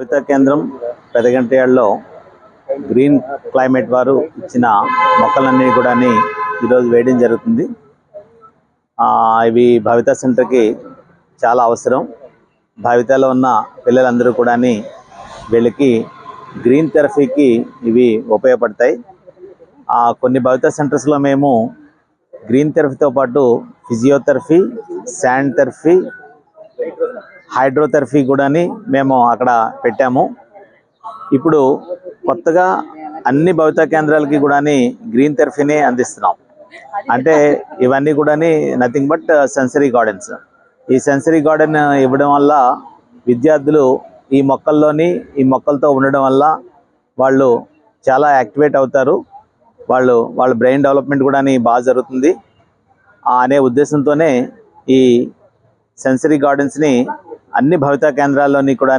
కవిత కేంద్రం పెదగంటయాళ్ళలో green climate వారు ఇచ్చిన మొక్కలన్నీ కూడా ఈరోజు వేయడం జరుగుతుంది. ఇవి భవితా సెంటర్కి చాలా అవసరం. భావితాలో ఉన్న పిల్లలందరూ కూడా వీళ్ళకి గ్రీన్ థెరపీకి ఇవి ఉపయోగపడతాయి. కొన్ని భవిత సెంటర్స్లో మేము గ్రీన్ థెరపీతో పాటు ఫిజియోథెరపీ శాండ్ థెరపీ హైడ్రోథెరపీ కూడా మేము అక్కడ పెట్టాము. ఇప్పుడు కొత్తగా అన్ని భవిత కేంద్రాలకి కూడా గ్రీన్ థెరపీని అందిస్తున్నాం. అంటే ఇవన్నీ కూడా నథింగ్ బట్ సెన్సరీ గార్డెన్స్ ఈ సెన్సరీ గార్డెన్ ఇవ్వడం వల్ల విద్యార్థులు ఈ మొక్కల్లోని ఈ మొక్కలతో ఉండడం వల్ల వాళ్ళు చాలా యాక్టివేట్ అవుతారు. వాళ్ళు వాళ్ళ బ్రెయిన్ డెవలప్మెంట్ కూడా బాగా జరుగుతుంది. అనే ఉద్దేశంతోనే ఈ సెన్సరీ గార్డెన్స్ని అన్ని భవితా కేంద్రాల్లోని కూడా